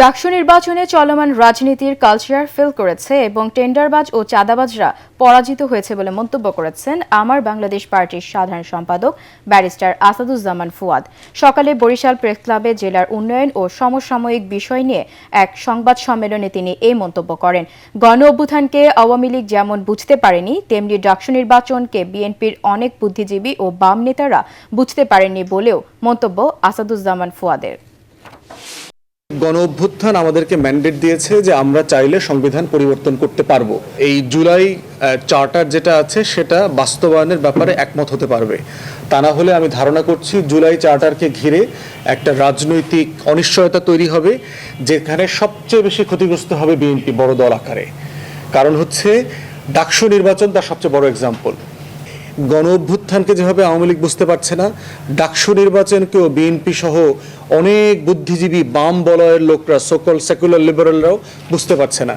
ডাকসু নির্বাচনে চলমান রাজনীতির কালচার ফেল করেছে এবং টেন্ডারবাজ ও চাঁদাবাজরা পরাজিত হয়েছে বলে মন্তব্য করেছেন আমার বাংলাদেশ পার্টির সাধারণ সম্পাদক ব্যারিস্টার আসাদুজ্জামান ফুয়াদ। সকালে বরিশাল প্রেস ক্লাবে জেলার উন্নয়ন ও সমসাময়িক বিষয় নিয়ে এক সংবাদ সম্মেলনে তিনি এই মন্তব্য করেন। গণ অভ্যুত্থানকে আওয়ামী লীগ যেমন বুঝতে পারেনি, তেমনি ডাকসু নির্বাচনকে বিএনপির অনেক বুদ্ধিজীবী ও বাম নেতারা বুঝতে পারেননি বলেও মন্তব্য আসাদুজ্জামান ফুয়াদের। গণ অভ্যুত্থান আমাদেরকে ম্যান্ডেট দিয়েছে যে আমরা চাইলে সংবিধান পরিবর্তন করতে পারব। এই জুলাই চার্টার যেটা আছে সেটা বাস্তবায়নের ব্যাপারে একমত হতে পারবে। তা না হলে আমি ধারণা করছি জুলাই চার্টারকে ঘিরে একটা রাজনৈতিক অনিশ্চয়তা তৈরি হবে, যেখানে সবচেয়ে বেশি ক্ষতিগ্রস্ত হবে বিএনপি বড় দল আকারে। কারণ হচ্ছে ডাকসু নির্বাচন তার সবচেয়ে বড় এক্সাম্পল গণ অভ্যুত্থানকে যেভাবে আওয়ামী লীগ বুঝতে পারছে না, ডাকসু নির্বাচনকেও বিএনপি সহ অনেক বুদ্ধিজীবী বাম বলয়ের লোকরা সকল সেকুলার লিবারেলরাও বুঝতে পারছে না।